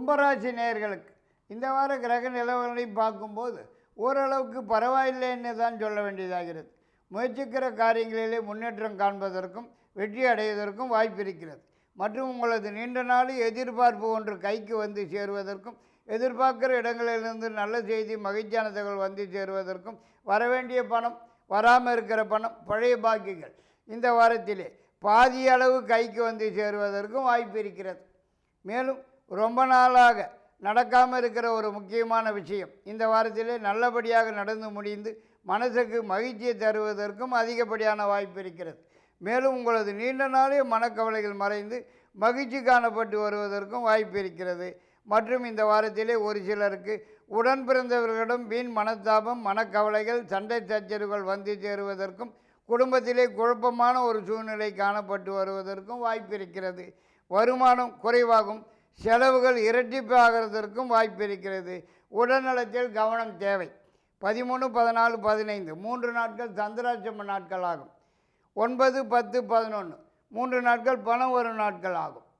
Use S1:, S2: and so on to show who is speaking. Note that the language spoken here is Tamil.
S1: கும்பராசி நேர்களுக்கு இந்த வார கிரக நிலவரங்களை பார்க்கும்போது ஓரளவுக்கு பரவாயில்லைன்னு தான் சொல்ல வேண்டியதாகிறது. முயற்சிக்கிற காரியங்களிலே முன்னேற்றம் காண்பதற்கும் வெற்றி அடைவதற்கும் வாய்ப்பு இருக்கிறது. மற்றும் உங்களது நீண்ட நாள் எதிர்பார்ப்பு ஒன்று கைக்கு வந்து சேருவதற்கும் எதிர்பார்க்கிற இடங்களிலிருந்து நல்ல செய்தி மகிழ்ச்சியான தகவல் வந்து சேருவதற்கும் வரவேண்டிய பணம் வராமல் இருக்கிற பணம் பழைய பாக்கிகள் இந்த வாரத்திலே பாதி அளவு கைக்கு வந்து சேருவதற்கும் வாய்ப்பு இருக்கிறது. மேலும் ரொம்ப நாளாக நடக்காமல் இருக்கிற ஒரு முக்கியமான விஷயம். இந்த வாரத்திலே நல்லபடியாக நடந்து முடிந்து மனசுக்கு மகிழ்ச்சியை தருவதற்கும் அதிகப்படியான வாய்ப்பு இருக்கிறது. மேலும் உங்களது நீண்ட நாளே மனக்கவலைகள் மறைந்து மகிழ்ச்சி காணப்பட்டு வருவதற்கும் வாய்ப்பு இருக்கிறது. மற்றும் இந்த வாரத்திலே ஒரு சிலருக்கு உடன் பிறந்தவர்களிடம் வீண் மனத்தாபம் மனக்கவலைகள் சண்டை சச்சரவுகள் வந்து சேருவதற்கும் குடும்பத்திலே குழப்பமான ஒரு சூழ்நிலை காணப்பட்டு வருவதற்கும் வாய்ப்பு இருக்கிறது. வருமானம் குறைவாகும் செலவுகள் இரட்டிப்பாகிறதற்கும் வாய்ப்பு இருக்கிறது. உடல்நலத்தில் கவனம் தேவை. பதிமூணு பதினாலு பதினைந்து. மூன்று நாட்கள் சந்திராட்சம நாட்கள் ஆகும். ஒன்பது பத்து பதினொன்று. மூன்று நாட்கள் பணம் வரும் நாட்கள் ஆகும்.